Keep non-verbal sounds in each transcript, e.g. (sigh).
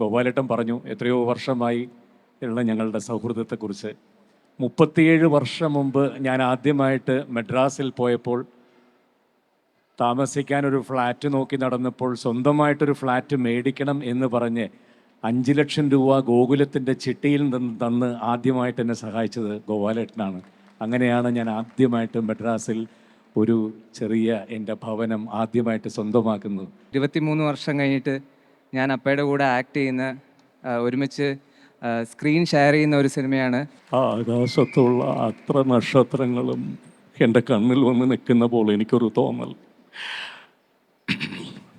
ഗോപാലേട്ടൻ പറഞ്ഞു എത്രയോ വർഷമായി ഉള്ള ഞങ്ങളുടെ സൗഹൃദത്തെക്കുറിച്ച്. മുപ്പത്തിയേഴ് വർഷം മുമ്പ് ഞാൻ ആദ്യമായിട്ട് മദ്രാസിൽ പോയപ്പോൾ താമസിക്കാൻ ഒരു ഫ്ലാറ്റ് നോക്കി നടന്നപ്പോൾ സ്വന്തമായിട്ടൊരു ഫ്ലാറ്റ് മേടിക്കണം എന്ന് പറഞ്ഞ് അഞ്ച് ലക്ഷം രൂപ ഗോകുലത്തിന്റെ ചിട്ടിയിൽ നിന്ന് തന്ന് ആദ്യമായിട്ട് എന്നെ സഹായിച്ചത് ഗോപാലേട്ടനാണ്. അങ്ങനെയാണ് ഞാൻ ആദ്യമായിട്ട് മദ്രാസിൽ ഒരു ചെറിയ എന്റെ ഭവനം ആദ്യമായിട്ട് സ്വന്തമാക്കുന്നത്. ഇരുപത്തിമൂന്ന് വർഷം കഴിഞ്ഞിട്ട് ഞാൻ അപ്പയുടെ കൂടെ ആക്ട് ചെയ്യുന്ന ഒരുമിച്ച് സ്ക്രീൻ ഷെയർ ചെയ്യുന്ന ഒരു സിനിമയാണ്. ആകാശത്തുള്ള അത്ര നക്ഷത്രങ്ങളും എന്റെ കണ്ണിൽ വന്ന് നിൽക്കുന്ന പോലെ എനിക്കൊരു തോന്നൽ.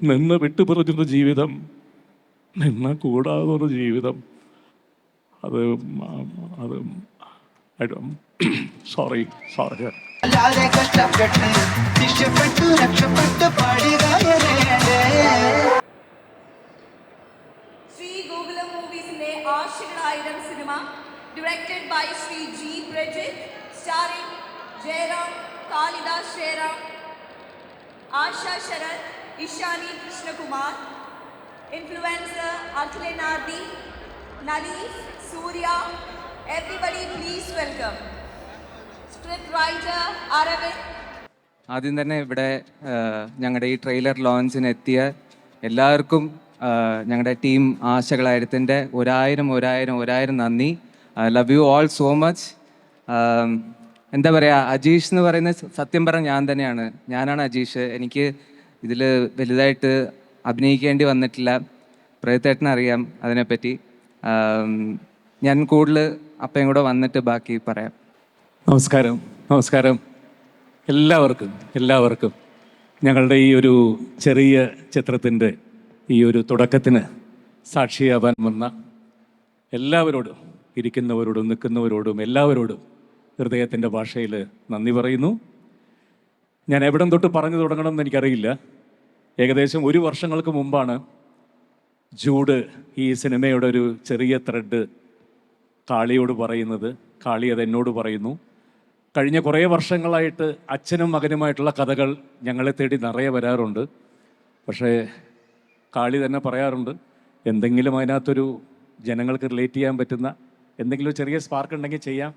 നിന്ന് വിട്ടുപിറഞ്ഞൊരു ജീവിതം നിന്ന കൂടാതെ ഒരു ജീവിതം. അത് അത് സോറി സോറി അല്ലാതെ കഷ്ടപ്പെട്ട് രക്ഷപ്പെട്ടു രക്ഷപ്പെട്ടു പാടുകയറേണ്ടേ Shri Gokulam മൂവീസിന്റെ Aashakalaayiram cinema directed by Sri G Prajith starring Jayaram Kalidas Sreeram Asha Sharath Ishani Krishnakumar influencer അഖിലനാർദി Nadeef Surya everybody please welcome script writer Aravind ആദ്യം തന്നെ ഇവിടെ ഞങ്ങളുടെ ഈ ട്രെയിലർ ലോഞ്ചിന് എത്തിയ എല്ലാവർക്കും ഞങ്ങളുടെ ടീം ആശകളായിരത്തിന്റെ ഒരായിരം ഒരായിരം ഒരായിരം നന്ദി. Love you all so much. എന്താ പറയുക അജീഷ് എന്ന് പറയുന്ന സത്യം പറഞ്ഞ ഞാൻ തന്നെയാണ്. ഞാനാണ് അജീഷ്. എനിക്ക് ഇതിൽ വലുതായിട്ട് അഭിനയിക്കേണ്ടി വന്നിട്ടില്ല. പ്രയത്തേട്ടനറിയാം അതിനെപ്പറ്റി. ഞാൻ കൂടുതൽ അപ്പയും കൂടെ വന്നിട്ട് ബാക്കി പറയാം. നമസ്കാരം. നമസ്കാരം. എല്ലാവർക്കും എല്ലാവർക്കും. ഞങ്ങളുടെ ഈ ഒരു ചെറിയ ചിത്രത്തിന്റെ ഈ ഒരു തുടക്കത്തിന് സാക്ഷിയാവാൻ വന്ന എല്ലാവരോടും ഇരിക്കുന്നവരോടും നിൽക്കുന്നവരോടും എല്ലാവരോടും ഹൃദയത്തിന്റെ ഭാഷയിൽ നന്ദി പറയുന്നു. ഞാൻ എവിടം തൊട്ട് പറഞ്ഞു തുടങ്ങണം എന്ന് എനിക്കറിയില്ല. ഏകദേശം ഒരു വർഷങ്ങൾക്ക് മുമ്പാണ് ജൂഡ് ഈ സിനിമയുടെ ഒരു ചെറിയ ത്രെഡ് കാളിയോട് പറയുന്നത്. കാളി അത് എന്നോട് പറയുന്നു. കഴിഞ്ഞ കുറേ വർഷങ്ങളായിട്ട് അച്ഛനും മകനുമായിട്ടുള്ള കഥകൾ ഞങ്ങളെ തേടി നിറയെ വരാറുണ്ട്. പക്ഷേ കാളി തന്നെ പറയാറുണ്ട് എന്തെങ്കിലും അതിനകത്തൊരു ജനങ്ങൾക്ക് റിലേറ്റ് ചെയ്യാൻ പറ്റുന്ന എന്തെങ്കിലും ചെറിയ സ്പാർക്ക് ഉണ്ടെങ്കിൽ ചെയ്യാം.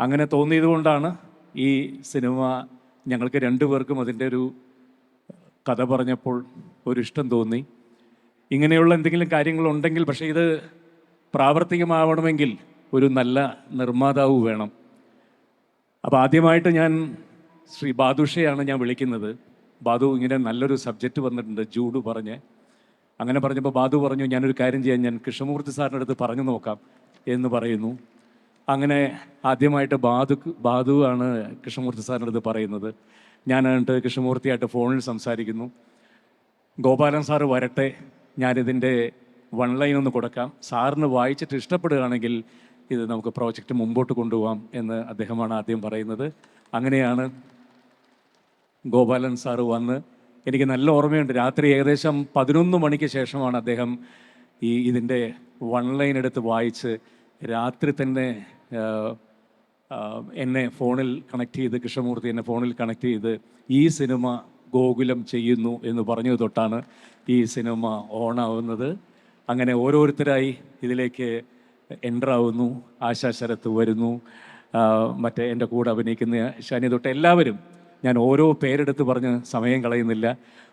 അങ്ങനെ തോന്നിയത് കൊണ്ടാണ് ഈ സിനിമ ഞങ്ങൾക്ക് രണ്ടുപേർക്കും അതിന്റെ ഒരു കഥ പറഞ്ഞപ്പോൾ ഒരു ഇഷ്ടം തോന്നി. ഇങ്ങനെയുള്ള എന്തെങ്കിലും കാര്യങ്ങളുണ്ടെങ്കിൽ പക്ഷേ ഇത് പ്രാവർത്തികമാവണമെങ്കിൽ ഒരു നല്ല നിർമ്മാതാവ് വേണം. അപ്പോൾ ആദ്യമായിട്ട് ഞാൻ ശ്രീ ബാദുഷയാണ് ഞാൻ വിളിക്കുന്നത്. ബാദു ഇങ്ങനെ നല്ലൊരു സബ്ജക്റ്റ് വന്നിട്ടുണ്ട് ജൂഡ് പറഞ്ഞ്. അങ്ങനെ പറഞ്ഞപ്പോൾ ബാദു പറഞ്ഞു ഞാനൊരു കാര്യം ചെയ്യാൻ ഞാൻ കൃഷ്ണമൂർത്തി സാറിന്റെ അടുത്ത് പറഞ്ഞു നോക്കാം. എന്ന് പറയുന്നു. അങ്ങനെ ആദ്യമായിട്ട് ബാദു ബാധു ആണ് കൃഷ്ണമൂർത്തി സാറിന്റെ അടുത്ത് പറയുന്നത്. ഞാൻ എന്നിട്ട് കൃഷ്ണമൂർത്തിയായിട്ട് ഫോണിൽ സംസാരിക്കുന്നു. ഗോപാലൻ സാറ് വരട്ടെ ഞാനിതിന്റെ വൺ ലൈൻ ഒന്ന് കൊടുക്കാം. സാറിന് വായിച്ചിട്ട് ഇഷ്ടപ്പെടുകയാണെങ്കിൽ ഇത് നമുക്ക് പ്രോജക്റ്റ് മുമ്പോട്ട് കൊണ്ടുപോകാം എന്ന് അദ്ദേഹമാണ് ആദ്യം പറയുന്നത്. അങ്ങനെയാണ് ഗോപാലൻ സാറ് വന്ന്. എനിക്ക് നല്ല ഓർമ്മയുണ്ട് രാത്രി ഏകദേശം പതിനൊന്ന് മണിക്ക് ശേഷമാണ് അദ്ദേഹം ഈ ഇതിന്റെ വൺ ലൈൻ എടുത്ത് വായിച്ച് രാത്രി തന്നെ എന്നെ ഫോണിൽ കണക്ട് ചെയ്ത് കൃഷ്ണമൂർത്തി എന്നെ ഫോണിൽ കണക്ട് ചെയ്ത് ഈ സിനിമ ഗോകുലം ചെയ്യുന്നു എന്ന് പറഞ്ഞു തൊട്ടാണ് ഈ സിനിമ ഓണാവുന്നത്. അങ്ങനെ ഓരോരുത്തരായി ഇതിലേക്ക് എന്റർ ആവുന്നു ആശാ ശരത്ത് വരുന്നു മറ്റേ എന്റെ കൂടെ അഭിനയിക്കുന്ന ഷാനി തൊട്ട് എല്ലാവരും. ഞാൻ ഓരോ പേരെടുത്ത് പറഞ്ഞ് സമയം കളയുന്നില്ല.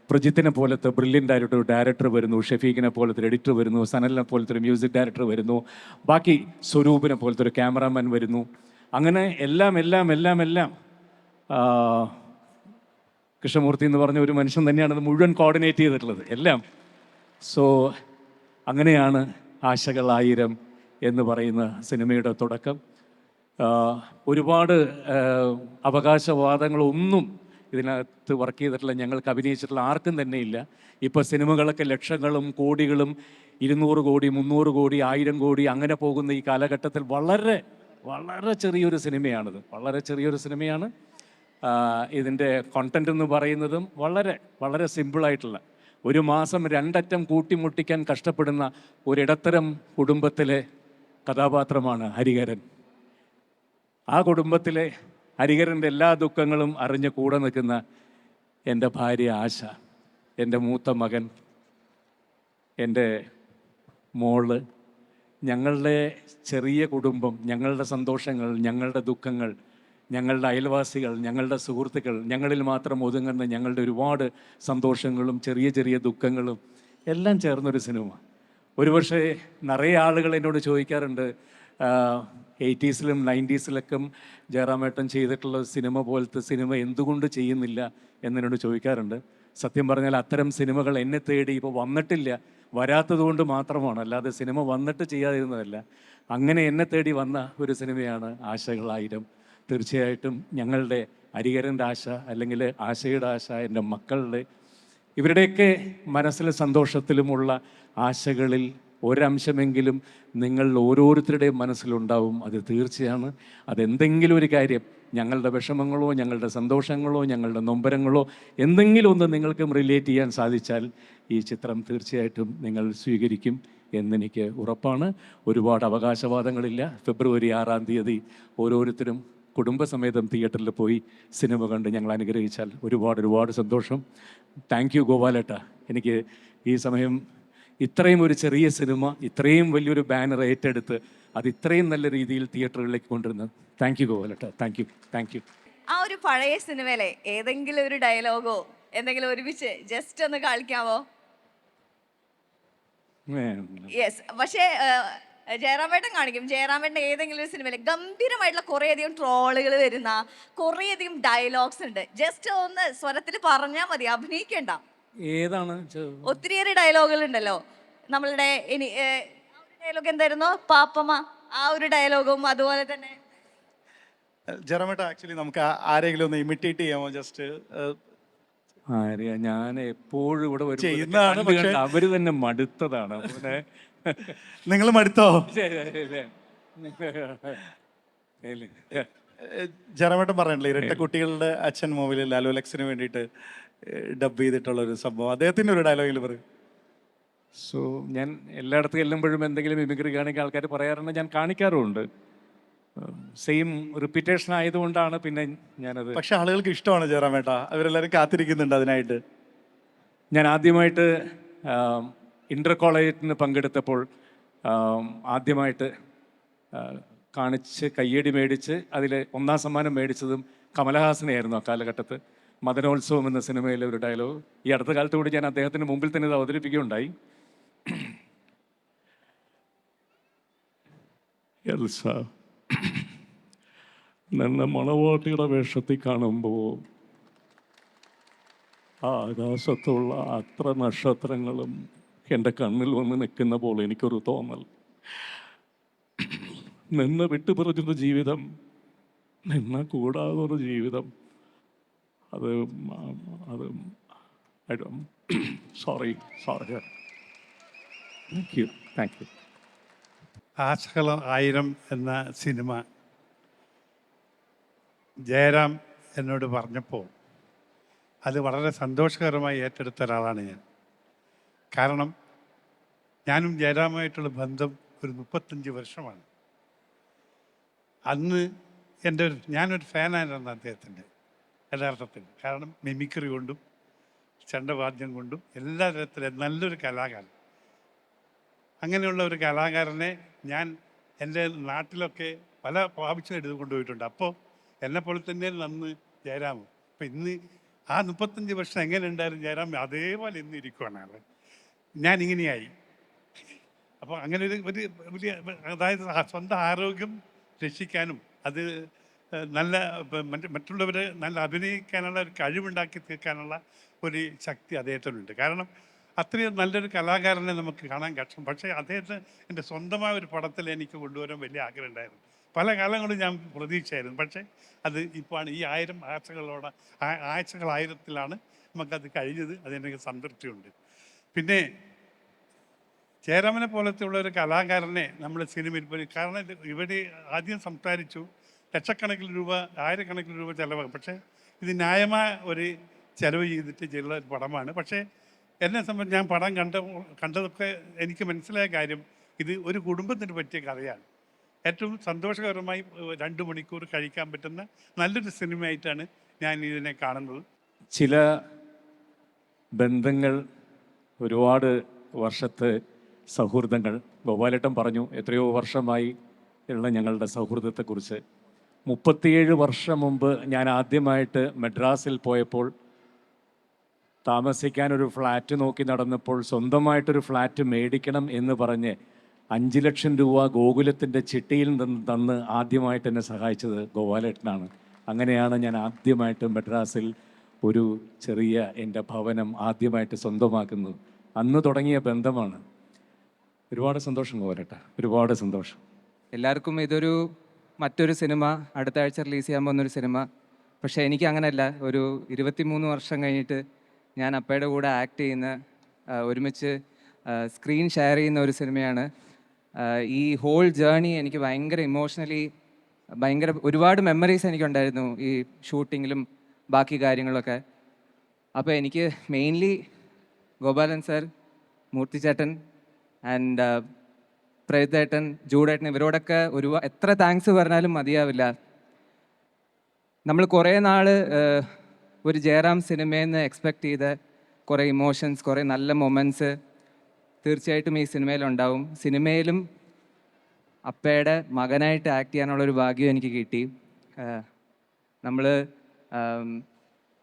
പ്രജിത്തിനെ പോലത്തെ ബ്രില്യന്റ് ആയിട്ടൊരു ഡയറക്ടർ വരുന്നു ഷെഫീഖിനെ പോലത്തെ ഒരു എഡിറ്റർ വരുന്നു സനലിനെ പോലത്തെ ഒരു മ്യൂസിക് ഡയറക്ടർ വരുന്നു ബാക്കി സ്വരൂപിനെ പോലത്തെ ഒരു ക്യാമറാമാൻ വരുന്നു. അങ്ങനെ എല്ലാം എല്ലാം എല്ലാം എല്ലാം കൃഷ്ണമൂർത്തി എന്ന് പറഞ്ഞ ഒരു മനുഷ്യൻ തന്നെയാണ് അത് മുഴുവൻ കോർഡിനേറ്റ് ചെയ്തിട്ടുള്ളത് എല്ലാം. സോ അങ്ങനെയാണ് ആശകൾ ആയിരം എന്ന് പറയുന്ന സിനിമയുടെ തുടക്കം. ഒരുപാട് അവകാശവാദങ്ങളൊന്നും ഇതിനകത്ത് വർക്ക് ചെയ്തിട്ടുള്ള ഞങ്ങൾക്ക് അഭിനയിച്ചിട്ടുള്ള ആർക്കും തന്നെ ഇല്ല. ഇപ്പോൾ സിനിമകളൊക്കെ ലക്ഷങ്ങളും കോടികളും ഇരുന്നൂറ് കോടി മുന്നൂറ് കോടി ആയിരം കോടി അങ്ങനെ പോകുന്ന ഈ കാലഘട്ടത്തിൽ വളരെ വളരെ ചെറിയൊരു സിനിമയാണിത്. വളരെ ചെറിയൊരു സിനിമയാണ്. ഇതിന്റെ കോണ്ടന്റ് എന്ന് പറയുന്നതും വളരെ വളരെ സിമ്പിളായിട്ടുള്ള ഒരു മാസം രണ്ടറ്റം കൂട്ടിമുട്ടിക്കാൻ കഷ്ടപ്പെടുന്ന ഒരിടത്തരം കുടുംബത്തിലെ കഥാപാത്രമാണ് ഹരിഹരൻ. ആ കുടുംബത്തിലെ ഹരിഹരന്റെ എല്ലാ ദുഃഖങ്ങളും അറിഞ്ഞ് കൂടെ നിൽക്കുന്ന എന്റെ ഭാര്യ ആശ എന്റെ മൂത്ത മകൻ എന്റെ മോൾ ഞങ്ങളുടെ ചെറിയ കുടുംബം ഞങ്ങളുടെ സന്തോഷങ്ങൾ ഞങ്ങളുടെ ദുഃഖങ്ങൾ ഞങ്ങളുടെ അയൽവാസികൾ ഞങ്ങളുടെ സുഹൃത്തുക്കൾ ഞങ്ങളിൽ മാത്രം ഒതുങ്ങുന്ന ഞങ്ങളുടെ ഒരുപാട് സന്തോഷങ്ങളും ചെറിയ ചെറിയ ദുഃഖങ്ങളും എല്ലാം ചേർന്നൊരു സിനിമ. ഒരുപക്ഷെ നിറയെ ആളുകൾ എന്നോട് ചോദിക്കാറുണ്ട് എയ്റ്റീസിലും നയന്റീസിലൊക്കെ ജയറാമേട്ടൻ ചെയ്തിട്ടുള്ള സിനിമ പോലത്തെ സിനിമ എന്തുകൊണ്ട് ചെയ്യുന്നില്ല എന്നതിനോട് ചോദിക്കാറുണ്ട്. സത്യം പറഞ്ഞാൽ അത്തരം സിനിമകൾ എന്നെ തേടി ഇപ്പോൾ വന്നിട്ടില്ല. വരാത്തത് കൊണ്ട് മാത്രമാണ്. അല്ലാതെ സിനിമ വന്നിട്ട് ചെയ്യാതിരുന്നതല്ല. അങ്ങനെ എന്നെ തേടി വന്ന ഒരു സിനിമയാണ് ആശകളായിരം തീർച്ചയായിട്ടും ഞങ്ങളുടെ അരികരന്റെ ആശ അല്ലെങ്കിൽ ആശയുടെ ആശ എന്റെ മക്കളുടെ ഇവരുടെയൊക്കെ മനസ്സിലെ സന്തോഷത്തിലുമുള്ള ആശകളിൽ ഒരംശമെങ്കിലും നിങ്ങൾ ഓരോരുത്തരുടെയും മനസ്സിലുണ്ടാവും അത് തീർച്ചയാണ്. അതെന്തെങ്കിലും ഒരു കാര്യം ഞങ്ങളുടെ വിഷമങ്ങളോ ഞങ്ങളുടെ സന്തോഷങ്ങളോ ഞങ്ങളുടെ നൊമ്പരങ്ങളോ എന്തെങ്കിലും ഒന്ന് നിങ്ങൾക്കും റിലേറ്റ് ചെയ്യാൻ സാധിച്ചാൽ ഈ ചിത്രം തീർച്ചയായിട്ടും നിങ്ങൾ സ്വീകരിക്കും എന്നെനിക്ക് ഉറപ്പാണ്. ഒരുപാട് അവകാശവാദങ്ങളില്ല. ഫെബ്രുവരി ആറാം തീയതി ഓരോരുത്തരും കുടുംബസമേതം തിയേറ്ററിൽ പോയി സിനിമ കണ്ട് ഞങ്ങൾ അനുഗ്രഹിച്ചാൽ ഒരുപാട് ഒരുപാട് സന്തോഷം. താങ്ക് യു ഗോപാലേട്ട. എനിക്ക് ഈ സമയം ഇത്രയും ഒരു ചെറിയ സിനിമ ഇത്രയും വലിയൊരു ബാനർ ഏറ്റെടുത്ത് അത് ഇത്രയും നല്ല രീതിയിൽ തിയേറ്ററുകളിലേക്ക് കൊണ്ടുവരുന്നത്. താങ്ക് യു ഗോവലട്ട താങ്ക് യു താങ്ക് യു ആ ഒരു പഴയ സിനിമയിലെ ഏതെങ്കിലും ഒരു ഡയലോഗോ എന്തെങ്കിലും ഒരുമിച്ച് ജസ്റ്റ് ഒന്ന് കാണിക്കാമോ യെസ് പക്ഷേ ജയറാമേട്ടൻ കാണിക്കും. ജയറാമേട്ടൻ ഏതെങ്കിലും ഒരു സിനിമയിൽ ഗംഭീരമായിട്ടുള്ള കുറേയധികം ട്രോളുകൾ വരുന്ന കുറേയധികം ഡയലോഗ്സ് ഉണ്ട്. ജസ്റ്റ് ഒന്ന് സ്വരത്തിൽ പറഞ്ഞാൽ മതി അഭിനയിക്കണ്ട. ഏതാണ് ഒത്തിരിയേറെ ഡയലോഗുകൾ ഉണ്ടല്ലോ നമ്മളുടെ ഇനി ഡയലോഗ് എന്തായിരുന്നു? പാപ്പമ്മ ആ ഒരു ഡയലോഗും അതുപോലെ തന്നെ. ജെറമേട്ട ആക്ച്വലി നമുക്ക് ആരെങ്കിലും ഒന്ന് ഇമിറ്റേറ്റ് ചെയ്യാമോ? ജസ്റ്റ് ആര്യ ഞാൻ എപ്പോഴും ഇവിടെ വരുമ്പോൾ ചെയ്യുന്നതാണ് കണ്ട് പക്ഷേ- അവർ തന്നെ മടുത്തതാണ്. പിന്നെ (laughs) നിങ്ങൾ മടുത്തോ? ജറമേട്ടം പറഞ്ഞിട്ടില്ലേ ഇരട്ട കുട്ടികളുടെ അച്ഛൻ മൂവിൽ ലാലു ലക്സിന് വേണ്ടിയിട്ട് ഡബ് ചെയ്തിട്ടുള്ള ഒരു സംഭവം. അദ്ദേഹത്തിന്റെ ഒരു ഡയലോഗിൽ പറയും സോ ഞാൻ എല്ലായിടത്തും എല്ലുമ്പോഴും എന്തെങ്കിലും മിമിക്രി കാണിക്കാൻ ആൾക്കാർ പറയാറുണ്ട്. ഞാൻ കാണിക്കാറുമുണ്ട്. സെയിം റിപ്പീറ്റേഷൻ ആയതുകൊണ്ടാണ് പിന്നെ ഞാനത് പക്ഷെ ആളുകൾക്ക് ഇഷ്ടമാണ് ജെറമേട്ട അവരെല്ലാവരും കാത്തിരിക്കുന്നുണ്ട് അതിനായിട്ട്. ഞാൻ ആദ്യമായിട്ട് ഇന്റർ കോളേജിന് പങ്കെടുത്തപ്പോൾ ആദ്യമായിട്ട് കാണിച്ച് കയ്യടി മേടിച്ച് അതിൽ ഒന്നാം സമ്മാനം മേടിച്ചതും കമലഹാസനെയായിരുന്നു ആ കാലഘട്ടത്ത്. മദനോത്സവം എന്ന സിനിമയിലെ ഒരു ഡയലോഗ് ഈ അടുത്ത കാലത്തുകൂടി ഞാൻ അദ്ദേഹത്തിന് മുമ്പിൽ തന്നെ ഇത് അവതരിപ്പിക്കുകയുണ്ടായി. എൽസ നിന്നെ മണവാട്ടിയുടെ വേഷത്തിൽ കാണുമ്പോൾ ആകാശത്തുള്ള അത്ര നക്ഷത്രങ്ങളും എന്റെ കണ്ണിൽ വന്ന് നിൽക്കുന്ന പോലെ എനിക്കൊരു തോന്നൽ. നിന്ന് വിട്ടുപറഞ്ഞൊരു ജീവിതം നിന്നെ കൂടാതൊരു ജീവിതം അത് ഐ അത് sorry sorry thank you thank you ആയിരം എന്ന സിനിമ ജയറാം എന്നോട് പറഞ്ഞപ്പോൾ അത് വളരെ സന്തോഷകരമായി ഏറ്റെടുത്ത ഒരാളാണ് ഞാൻ. കാരണം ഞാനും ജയറാമായിട്ടുള്ള ബന്ധം ഒരു മുപ്പത്തഞ്ച് വർഷമാണ്. അന്ന് എന്റെ ഒരു ഞാനൊരു ഫാനായിരുന്നു അദ്ദേഹത്തിന്റെ. യഥാർത്ഥത്തിൽ. കാരണം മിമിക്രി കൊണ്ടും ചണ്ടവാദ്യം കൊണ്ടും എല്ലാ തരത്തിലും നല്ലൊരു കലാകാരൻ. അങ്ങനെയുള്ള ഒരു കലാകാരനെ ഞാൻ എന്റെ നാട്ടിലൊക്കെ പല പ്രാവശ്യം എടുത്ത് കൊണ്ടുപോയിട്ടുണ്ട്. അപ്പോൾ എന്നെപ്പോലെ തന്നെ നന്ന് ജയരാമൻ അപ്പം ഇന്ന് ആ മുപ്പത്തഞ്ച് വർഷം എങ്ങനെ ഉണ്ടായിരുന്നു ജയറാം അതേപോലെ ഇന്ന് ഇരിക്കുവാണ് ആൾ. ഞാൻ ഇങ്ങനെയായി. അപ്പോൾ അങ്ങനെ ഒരു ഒരു വലിയ അതായത് സ്വന്തം ആരോഗ്യം രക്ഷിക്കാനും അത് നല്ല മറ്റ് മറ്റുള്ളവരെ നല്ല അഭിനയിക്കാനുള്ള ഒരു കഴിവുണ്ടാക്കി തീർക്കാനുള്ള ഒരു ശക്തി അദ്ദേഹത്തിനുണ്ട്. കാരണം അത്രയും നല്ലൊരു കലാകാരനെ നമുക്ക് കാണാൻ കഷ്ടം പക്ഷേ അദ്ദേഹത്തെ എന്റെ സ്വന്തമായ ഒരു പടത്തിൽ എനിക്ക് കൊണ്ടുവരാൻ വലിയ ആഗ്രഹം ഉണ്ടായിരുന്നു. പല കാലങ്ങളും ഞാൻ പ്രതീക്ഷയായിരുന്നു പക്ഷേ അത് ഇപ്പോഴാണ് ഈ ആയിരം ആഴ്ചകളോടെ ആഴ്ചകളായിരത്തിലാണ് നമുക്കത് കഴിഞ്ഞത്. അതെനിക്ക് സംതൃപ്തിയുണ്ട്. പിന്നെ ചേരാമനെ പോലത്തെ ഉള്ള ഒരു കലാകാരനെ നമ്മൾ സിനിമയിൽ പോയി കാരണം ഇവിടെ ആദ്യം സംസാരിച്ചു ലക്ഷക്കണക്കിന് രൂപ ആയിരക്കണക്കിന് രൂപ ചിലവാകും. പക്ഷേ ഇത് ന്യായമായ ഒരു ചിലവ് ചെയ്തിട്ട് ചെയ്യുന്ന ഒരു പടമാണ്. പക്ഷേ എന്നെ സംബന്ധിച്ച് ഞാൻ പടം കണ്ട കണ്ടതൊക്കെ എനിക്ക് മനസ്സിലായ കാര്യം ഇത് ഒരു കുടുംബത്തിന് പറ്റിയ കഥയാണ്. ഏറ്റവും സന്തോഷകരമായി രണ്ട് മണിക്കൂർ കഴിക്കാൻ പറ്റുന്ന നല്ലൊരു സിനിമയായിട്ടാണ് ഞാൻ ഇതിനെ കാണുന്നത്. ചില ബന്ധങ്ങൾ ഒരുപാട് വർഷത്തെ സൗഹൃദങ്ങൾ ഗോപാലേട്ടൻ പറഞ്ഞു എത്രയോ വർഷമായി ഉള്ള ഞങ്ങളുടെ സൗഹൃദത്തെക്കുറിച്ച് മുപ്പത്തിയേഴ് വർഷം മുമ്പ് ഞാൻ ആദ്യമായിട്ട് മദ്രാസിൽ പോയപ്പോൾ താമസിക്കാൻ ഒരു ഫ്ലാറ്റ് നോക്കി നടന്നപ്പോൾ സ്വന്തമായിട്ടൊരു ഫ്ലാറ്റ് മേടിക്കണം എന്ന് പറഞ്ഞ് അഞ്ച് ലക്ഷം രൂപ ഗോകുലത്തിന്റെ ചിട്ടിയിൽ നിന്ന് തന്ന് ആദ്യമായിട്ട് എന്നെ സഹായിച്ചത് ഗോപാലേട്ടനാണ്. അങ്ങനെയാണ് ഞാൻ ആദ്യമായിട്ട് മദ്രാസിൽ ഒരു ചെറിയ എന്റെ ഭവനം ആദ്യമായിട്ട് സ്വന്തമാക്കുന്നത്. അന്ന് തുടങ്ങിയ ബന്ധമാണ്. ഒരുപാട് സന്തോഷം ഗോപാലേട്ട. ഒരുപാട് സന്തോഷം. എല്ലാവർക്കും ഇതൊരു മറ്റൊരു സിനിമ അടുത്ത ആഴ്ച റിലീസ് ചെയ്യാൻ പോകുന്നൊരു സിനിമ. പക്ഷേ എനിക്ക് അങ്ങനെയല്ല. ഒരു ഇരുപത്തിമൂന്ന് വർഷം കഴിഞ്ഞിട്ട് ഞാൻ അപ്പയുടെ കൂടെ ആക്ട് ചെയ്യുന്ന ഒരുമിച്ച് സ്ക്രീൻ ഷെയർ ചെയ്യുന്ന ഒരു സിനിമയാണ്. ഈ ഹോൾ ജേണി എനിക്ക് ഭയങ്കര ഇമോഷണലി ഭയങ്കര ഒരുപാട് മെമ്മറീസ് എനിക്കുണ്ടായിരുന്നു ഈ ഷൂട്ടിങ്ങിലും ബാക്കി കാര്യങ്ങളൊക്കെ. അപ്പോൾ എനിക്ക് മെയിൻലി ഗോപാലൻ സർ മൂർത്തിച്ചേട്ടൻ ആൻഡ് പ്രേതേട്ടൻ ജൂഡേട്ടൻ ഇവരോടൊക്കെ ഒരു എത്ര താങ്ക്സ് പറഞ്ഞാലും മതിയാവില്ല. നമ്മൾ കുറേ നാൾ ഒരു ജയറാം സിനിമയിൽ നിന്ന് എക്സ്പെക്ട് ചെയ്ത കുറേ ഇമോഷൻസ് കുറേ നല്ല മൊമെന്റ്സ് തീർച്ചയായിട്ടും ഈ സിനിമയിലുണ്ടാവും സിനിമയിലും അപ്പയുടെ മകനായിട്ട് ആക്ട് ചെയ്യാനുള്ളൊരു ഭാഗ്യം എനിക്ക് കിട്ടി. നമ്മൾ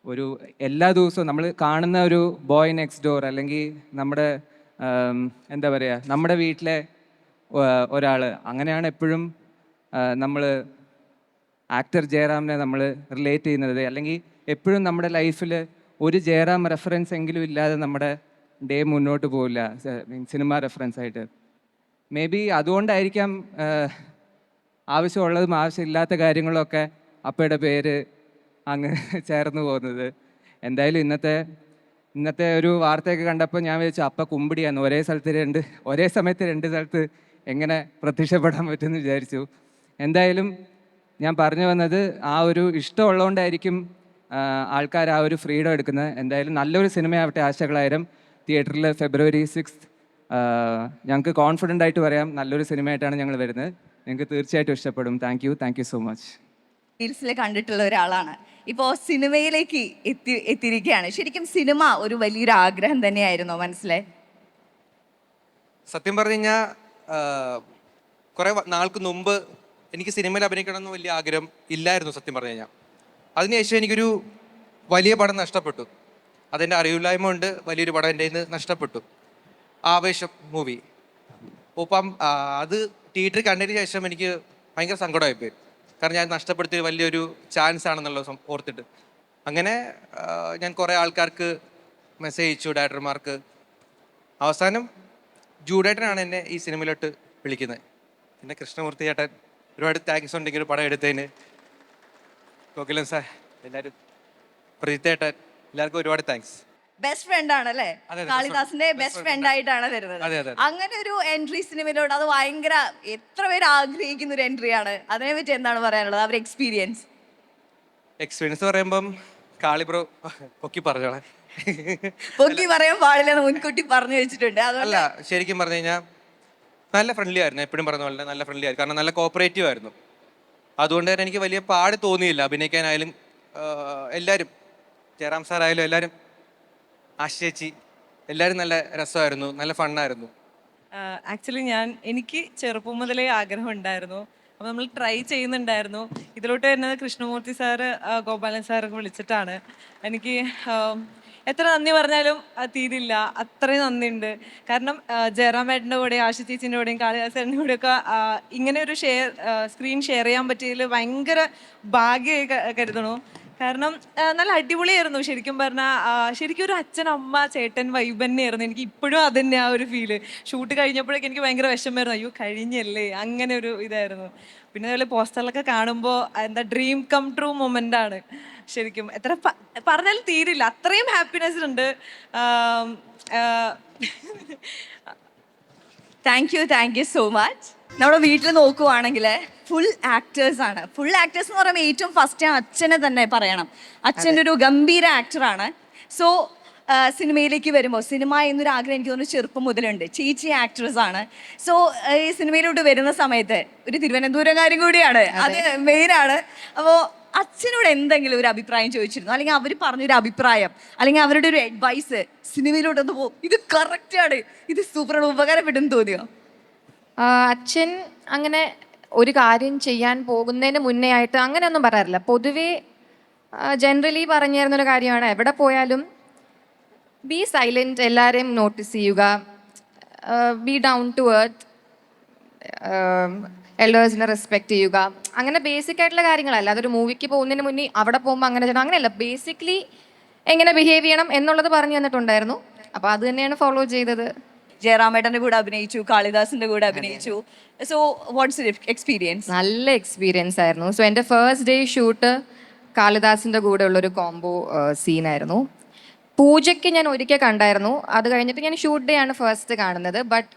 ഒരു എല്ലാ ദിവസവും നമ്മൾ കാണുന്ന ഒരു ബോയ് നെക്സ്റ്റ് ഡോർ അല്ലെങ്കിൽ നമ്മുടെ എന്താ പറയുക നമ്മുടെ വീട്ടിലെ ഒരാൾ അങ്ങനെയാണ് എപ്പോഴും നമ്മൾ ആക്ടർ ജയറാമിനെ നമ്മൾ റിലേറ്റ് ചെയ്യുന്നത്. അല്ലെങ്കിൽ എപ്പോഴും നമ്മുടെ ലൈഫിൽ ഒരു ജയറാം റെഫറൻസ് എങ്കിലും ഇല്ലാതെ നമ്മുടെ ഡേ മുന്നോട്ട് പോവില്ല. സിനിമ റെഫറൻസ് ആയിട്ട്. മേ ബി അതുകൊണ്ടായിരിക്കാം ആവശ്യമുള്ളതും ആവശ്യമില്ലാത്ത കാര്യങ്ങളൊക്കെ അപ്പയുടെ പേര് അങ്ങ് (laughs) ചേർന്ന് പോകുന്നത്. എന്തായാലും ഇന്നത്തെ ഇന്നത്തെ ഒരു വാർത്തയൊക്കെ കണ്ടപ്പോൾ ഞാൻ വിചാരിച്ചു അപ്പ കുമ്പിടിയാണ് ഒരേ സ്ഥലത്ത് രണ്ട് ഒരേ സമയത്ത് രണ്ട് സ്ഥലത്ത് എങ്ങനെ പ്രത്യക്ഷപ്പെടാൻ പറ്റുമെന്ന് വിചാരിച്ചു. എന്തായാലും ഞാൻ പറഞ്ഞു വന്നത് ആ ഒരു ഇഷ്ടമുള്ളതുകൊണ്ടായിരിക്കും ആൾക്കാർ ആ ഒരു ഫ്രീഡം എടുക്കുന്നത്. എന്തായാലും നല്ലൊരു സിനിമയാവട്ടെ ആശകളായിരം. തിയേറ്ററിൽ ഫെബ്രുവരി സിക്സ് ഞങ്ങൾക്ക് കോൺഫിഡന്റ് ആയിട്ട് പറയാം നല്ലൊരു സിനിമയായിട്ടാണ് ഞങ്ങൾ വരുന്നത്. ഞങ്ങൾക്ക് തീർച്ചയായിട്ടും ഇഷ്ടപ്പെടും. Thank you thank you so much റീൽസിൽ കണ്ടിട്ടുള്ള ഒരാളാണ്. ഇപ്പോൾ സിനിമയിലേക്ക് എത്തി എത്തിയിരിക്കുകയാണ്. ശരിക്കും സിനിമ ഒരു വലിയൊരു ആഗ്രഹം തന്നെയായിരുന്നോ മനസ്സിലെ സത്യം പറഞ്ഞു കഴിഞ്ഞാൽ കുറേ നാൾക്ക് മുമ്പ് എനിക്ക് സിനിമയിൽ അഭിനയിക്കണം എന്ന് വലിയ ആഗ്രഹം ഇല്ലായിരുന്നു സത്യം പറഞ്ഞു കഴിഞ്ഞാൽ അതിനുശേഷം എനിക്കൊരു വലിയ പടം നഷ്ടപ്പെട്ടു. അതെന്റെ അറിവില്ലായ്മ കൊണ്ട് വലിയൊരു പടം എന്റെ നിന്ന് നഷ്ടപ്പെട്ടു. ആവേശം മൂവി. ഒപ്പം അത് തിയേറ്ററിൽ കണ്ടതിന് ശേഷം എനിക്ക് ഭയങ്കര സങ്കടമായിപ്പോയി. കാരണം ഞാൻ നഷ്ടപ്പെടുത്തിയ വലിയൊരു ചാൻസ് ആണെന്നുള്ളത് ഓർത്തിട്ട്. അങ്ങനെ ഞാൻ കുറേ ആൾക്കാർക്ക് മെസ്സേജ് അയച്ചു ഡയറക്ടർമാർക്ക്. അവസാനം ജൂഡേട്ടനാണ് എന്നെ ഈ സിനിമയിലോട്ട് വിളിക്കുന്നത്. പിന്നെ കൃഷ്ണമൂർത്തി ചേട്ടൻ ഒരുപാട് താങ്ക്സ് ഉണ്ടെങ്കിൽ ഒരു പടം എടുത്തതിന്. കോക്കിലൻ സാർ എല്ലാവരും ചേട്ടൻ എല്ലാവർക്കും ഒരുപാട് താങ്ക്സ് ബെസ്റ്റ് ഫ്രണ്ട് ആണ് അല്ലേ അതെ, അതെ, കാളിദാസിന്റെ ബെസ്റ്റ് ഫ്രണ്ട് ആയിട്ടാണ് വരുന്നത്. അങ്ങനെ ഒരു എൻട്രി സിനിമയിലോട്ട് അത് ഭയങ്കര എത്ര പേര് ആഗ്രഹിക്കുന്ന ഒരു എൻട്രി ആണ്. അതിനെ പറ്റി എന്താണ് പറയാനുള്ളത്? അവരുടെ എക്സ്പീരിയൻസ് എക്സ്പീരിയൻസ് പറയുമ്പം കാളി ബ്രോ പൊക്കി പറഞ്ഞോളെ. പൊക്കി പറയാൻ പാടില്ലെന്ന് മുൻകൂട്ടി പറഞ്ഞു വെച്ചിട്ടുണ്ട്. അതല്ല അല്ല ശരിക്കും പറഞ്ഞു കഴിഞ്ഞാൽ നല്ല ഫ്രണ്ട്ലി ആയിരുന്നു എപ്പോഴും പറഞ്ഞ പോലെ നല്ല ഫ്രണ്ട്ലി ആയിരുന്നു. കാരണം നല്ല കോപ്പറേറ്റീവ് ആയിരുന്നു. അതുകൊണ്ട് തന്നെ എനിക്ക് വലിയ പാട് തോന്നിയില്ല അഭിനയിക്കാനായാലും എല്ലാവരും ജയറാം സാറായാലും എല്ലാവരും ആശേച്ചി എല്ലാവരും നല്ല രസമായിരുന്നു നല്ല ഫണ്ണായിരുന്നു ആക്ച്വലി ഞാൻ എനിക്ക് ചെറുപ്പം മുതലേ ആഗ്രഹം ഉണ്ടായിരുന്നു. അപ്പോൾ നമ്മൾ ട്രൈ ചെയ്യുന്നുണ്ടായിരുന്നു. ഇതിലോട്ട് വരുന്നത് കൃഷ്ണമൂർത്തി സാറ് ഗോപാലൻ സാറൊക്കെ വിളിച്ചിട്ടാണ്. എനിക്ക് എത്ര നന്ദി പറഞ്ഞാലും അത് തീരില്ല. അത്രയും നന്ദിയുണ്ട്. കാരണം ആ, ജയറാം ഏട്ടന്റെ കൂടെ ആശു ചേച്ചിന്റെ കൂടെയും കാളിദാസേട്ടന്റെ കൂടെയൊക്കെ ഒക്കെ ഇങ്ങനെ ഒരു ഷെയർ സ്ക്രീൻ ഷെയർ ചെയ്യാൻ പറ്റിയതിൽ ഭയങ്കര ഭാഗ്യമായി കരുതണു. കാരണം നല്ല അടിപൊളിയായിരുന്നു. ശരിക്കും പറഞ്ഞാൽ ശരിക്കും ഒരു അച്ഛൻ അമ്മ ചേട്ടൻ വൈബ് തന്നെയായിരുന്നു. എനിക്ക് ഇപ്പോഴും അത് തന്നെ ആ ഒരു ഫീൽ ഷൂട്ട് കഴിഞ്ഞപ്പോഴേക്കും എനിക്ക് ഭയങ്കര വിഷമമായിരുന്നു. അയ്യോ കഴിഞ്ഞല്ലേ? അങ്ങനെ ഒരു ഇതായിരുന്നു. പിന്നെ അതുപോലെ പോസ്റ്ററിലൊക്കെ കാണുമ്പോൾ എന്താ ഡ്രീം കം ട്രൂ മൊമെന്റ് ആണ്. ശരിക്കും എത്ര പറഞ്ഞാൽ പറഞ്ഞാലും തീരില്ല. അത്രയും ഹാപ്പിനെസ് ഉണ്ട് thank you thank you so much നമ്മുടെ വീട്ടിൽ നോക്കുവാണെങ്കിൽ ഫുൾ ആക്ടേഴ്സ് ആണ്. ഫുൾ ആക്ടേഴ്സ് എന്ന് പറയുമ്പോൾ ഏറ്റവും ഫസ്റ്റ് അച്ഛനെ തന്നെ പറയണം. അച്ഛന്റെ ഒരു ഗംഭീര ആക്ടറാണ് സോ സിനിമയിലേക്ക് വരുമ്പോൾ സിനിമ എന്നൊരു ആഗ്രഹം എനിക്ക് തോന്നുന്നു ചെറുപ്പം മുതലുണ്ട്. ചേച്ചി ആക്ട്രസ് ആണ്. സോ ഈ സിനിമയിലോട്ട് വരുന്ന സമയത്ത് ഒരു തിരുവനന്തപുരംകാരും കൂടിയാണ്. അത്. മെയിനാണ് അപ്പോൾ അച്ഛനോട് എന്തെങ്കിലും ഒരു അഭിപ്രായം ചോദിച്ചിരുന്നു? അല്ലെങ്കിൽ അവർ പറഞ്ഞൊരു അഭിപ്രായം അല്ലെങ്കിൽ അവരുടെ ഒരു അഡ്വൈസ് സിനിമയിലോട്ടൊന്ന് പോകും ഇത് ആണ്. ഇത് സൂപ്പർ ഉപകാരപ്പെട്ടെന്ന് തോന്നിയോ? അച്ഛൻ അങ്ങനെ ഒരു കാര്യം ചെയ്യാൻ പോകുന്നതിന് മുന്നേ ആയിട്ട് അങ്ങനെയൊന്നും പറയാറില്ല. പൊതുവേ ജനറലി പറഞ്ഞു തരുന്നൊരു കാര്യമാണ്. എവിടെ പോയാലും ബി സൈലന്റ് എല്ലാവരെയും നോട്ടീസ് ചെയ്യുക. ബി ഡൗൺ ടു എർത്ത് എൽഡേഴ്സിനെ റെസ്പെക്റ്റ് ചെയ്യുക. അങ്ങനെ ബേസിക് ആയിട്ടുള്ള കാര്യങ്ങളല്ല. അതൊരു മൂവിക്ക് പോകുന്നതിന് മുന്നേ അവിടെ പോകുമ്പോൾ അങ്ങനെ ചെയ്യണം. അങ്ങനെയല്ല. ബേസിക്കലി എങ്ങനെ ബിഹേവ് ചെയ്യണം എന്നുള്ളത് പറഞ്ഞു തന്നിട്ടുണ്ടായിരുന്നു. അപ്പോൾ അത് തന്നെയാണ് ഫോളോ ചെയ്തത്. ജയറാമേട്ടന്റെ കൂടെ അഭിനയിച്ചു കാളിദാസിന്റെ കൂടെ അഭിനയിച്ചു. സോ വാട്ട്സ് എക്സ്പീരിയൻസ് നല്ല എക്സ്പീരിയൻസ് ആയിരുന്നു. സോ എന്റെ ഫസ്റ്റ് ഡേ ഷൂട്ട് കാളിദാസിന്റെ കൂടെ ഉള്ളൊരു കോംബോ സീനായിരുന്നു പൂജയ്ക്ക് ഞാൻ ഒരിക്കൽ കണ്ടായിരുന്നു. അത് കഴിഞ്ഞിട്ട് ഞാൻ ഷൂട്ട് ഡേ ആണ് ഫസ്റ്റ് കാണുന്നത്. ബട്ട്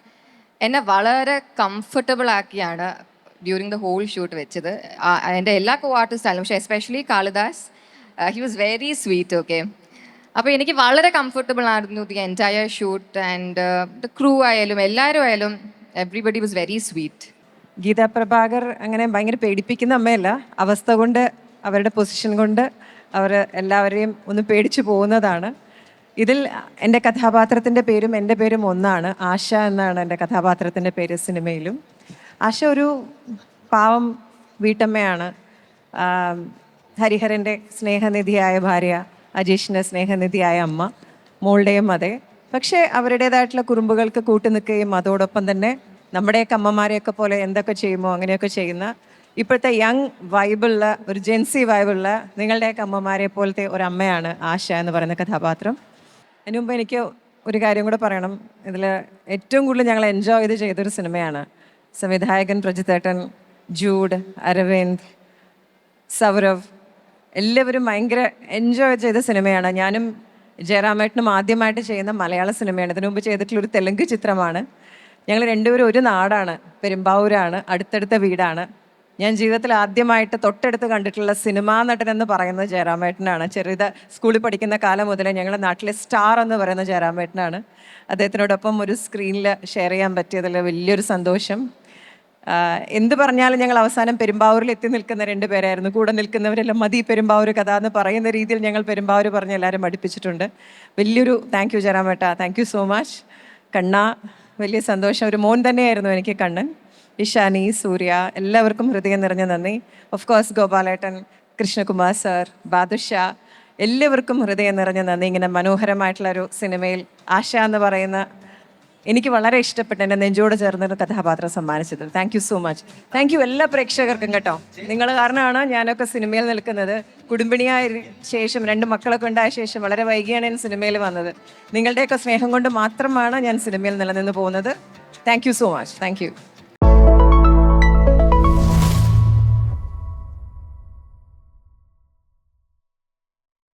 എന്നെ വളരെ കംഫർട്ടബിൾ ആക്കിയാണ് ഡ്യൂറിങ് ദ ഹോൾ ഷൂട്ട് വെച്ചത്. എന്റെ എല്ലാ കോ ആർട്ടിസ്റ്റായാലും പക്ഷേ especially Kalidas he was very sweet okay അപ്പോൾ എനിക്ക് വളരെ കംഫർട്ടബിൾ ആയിരുന്നു the entire shoot and the crew ആയാലും എല്ലാവരും ആയാലും everybody was very sweet Geetha Prabhakar അങ്ങനെ ഭയങ്കര പേടിപ്പിക്കുന്ന അമ്മയല്ല. അവസ്ഥ കൊണ്ട് അവരുടെ പൊസിഷൻ കൊണ്ട് അവർ എല്ലാവരെയും ഒന്ന് പേടിച്ചു പോകുന്നതാണ്. ഇതിൽ എന്റെ കഥാപാത്രത്തിന്റെ പേരും എന്റെ പേരും ഒന്നാണ്. ആശ എന്നാണ് എന്റെ കഥാപാത്രത്തിന്റെ പേര് സിനിമയിലും. ആശ ഒരു പാവം വീട്ടമ്മയാണ്. ഹരിഹരന്റെ സ്നേഹനിധിയായ ഭാര്യ അജീഷിന്റെ സ്നേഹനിധിയായ അമ്മ മോളുടെയും അതെ പക്ഷേ അവരുടേതായിട്ടുള്ള കുറുമ്പുകൾക്ക് കൂട്ടു നിൽക്കുകയും അതോടൊപ്പം തന്നെ നമ്മുടെയൊക്കെ അമ്മമാരെയൊക്കെ പോലെ എന്തൊക്കെ ചെയ്യുമോ അങ്ങനെയൊക്കെ ചെയ്യുന്ന ഇപ്പോഴത്തെ യങ് വൈബുള്ള ഒരു ജെൻസി വൈബുള്ള നിങ്ങളുടെയൊക്കെ അമ്മമാരെ പോലത്തെ ഒരു അമ്മയാണ് ആശ എന്ന് പറയുന്ന കഥാപാത്രം. അതിനുമുമ്പ് എനിക്ക് ഒരു കാര്യം കൂടെ പറയണം. ഇതിൽ ഏറ്റവും കൂടുതൽ ഞങ്ങൾ എൻജോയ് ചെയ്ത് ചെയ്തൊരു സിനിമയാണ്. സംവിധായകൻ പ്രജിത്തേട്ടൻ ജൂഡ് അരവിന്ദ് സൗരവ് എല്ലാവരും ഭയങ്കര എൻജോയ് ചെയ്ത സിനിമയാണ്. ഞാനും ജയറാമേട്ടനും ആദ്യമായിട്ട് ചെയ്യുന്ന മലയാള സിനിമയാണ്. ഇതിനു മുമ്പ് ചെയ്തിട്ടുള്ള ഒരു തെലുങ്ക് ചിത്രമാണ്. ഞങ്ങൾ രണ്ടുപേരും ഒരു നാടാണ്. പെരുമ്പാവൂരാണ്. അടുത്തടുത്ത വീടാണ്. ഞാൻ ജീവിതത്തിൽ ആദ്യമായിട്ട് തൊട്ടടുത്ത് കണ്ടിട്ടുള്ള സിനിമാ നടൻ എന്ന് പറയുന്നത് ജയറാമേട്ടനാണ്. ചെറുത സ്കൂളിൽ പഠിക്കുന്ന കാലം മുതലേ ഞങ്ങളുടെ നാട്ടിലെ സ്റ്റാർ എന്ന് പറയുന്ന ജയറാമേട്ടനാണ്. അദ്ദേഹത്തിനോടൊപ്പം ഒരു സ്ക്രീനിൽ ഷെയർ ചെയ്യാൻ പറ്റിയതിൽ വലിയൊരു സന്തോഷം. എന്ത് പറഞ്ഞാലും ഞങ്ങൾ അവസാനം പെരുമ്പാവൂരിൽ എത്തി നിൽക്കുന്ന രണ്ട് പേരായിരുന്നു. കൂടെ നിൽക്കുന്നവരെല്ലാം മതി പെരുമ്പാവൂർ കഥ എന്ന് പറയുന്ന രീതിയിൽ ഞങ്ങൾ പെരുമ്പാവൂർ പറഞ്ഞ് എല്ലാവരും പഠിപ്പിച്ചിട്ടുണ്ട് വലിയൊരു താങ്ക് യു ജയറാമേട്ട. താങ്ക് യു സോ മച്ച് കണ്ണ വലിയ സന്തോഷം. ഒരു മോൻ തന്നെയായിരുന്നു എനിക്ക് കണ്ണൻ. ഇഷാനി സൂര്യ എല്ലാവർക്കും ഹൃദയം നിറഞ്ഞ നന്ദി. ഓഫ് കോഴ്സ് ഗോപാലേട്ടൻ കൃഷ്ണകുമാർ സർ ബാദുഷ എല്ലാവർക്കും ഹൃദയം നിറഞ്ഞ നന്ദി. ഇങ്ങനെ മനോഹരമായിട്ടുള്ള ഒരു സിനിമയിൽ ആശ എന്ന് പറയുന്ന എനിക്ക് വളരെ ഇഷ്ടപ്പെട്ട എന്റെ നെഞ്ചോട് ചേർന്നൊരു കഥാപാത്രം സമ്മാനിച്ചത്. Thank you so much thank you എല്ലാ പ്രേക്ഷകർക്കും കേട്ടോ. നിങ്ങൾ കാരണമാണ് ഞാനൊക്കെ സിനിമയിൽ നിൽക്കുന്നത്. കുടുംബിണിയായ ശേഷം രണ്ട് മക്കളൊക്കെ ഉണ്ടായ ശേഷം വളരെ വൈകിയാണ് ഞാൻ സിനിമയിൽ വന്നത്. നിങ്ങളുടെയൊക്കെ സ്നേഹം കൊണ്ട് മാത്രമാണ് ഞാൻ സിനിമയിൽ നിലനിന്ന് പോകുന്നത്. Thank you so much thank you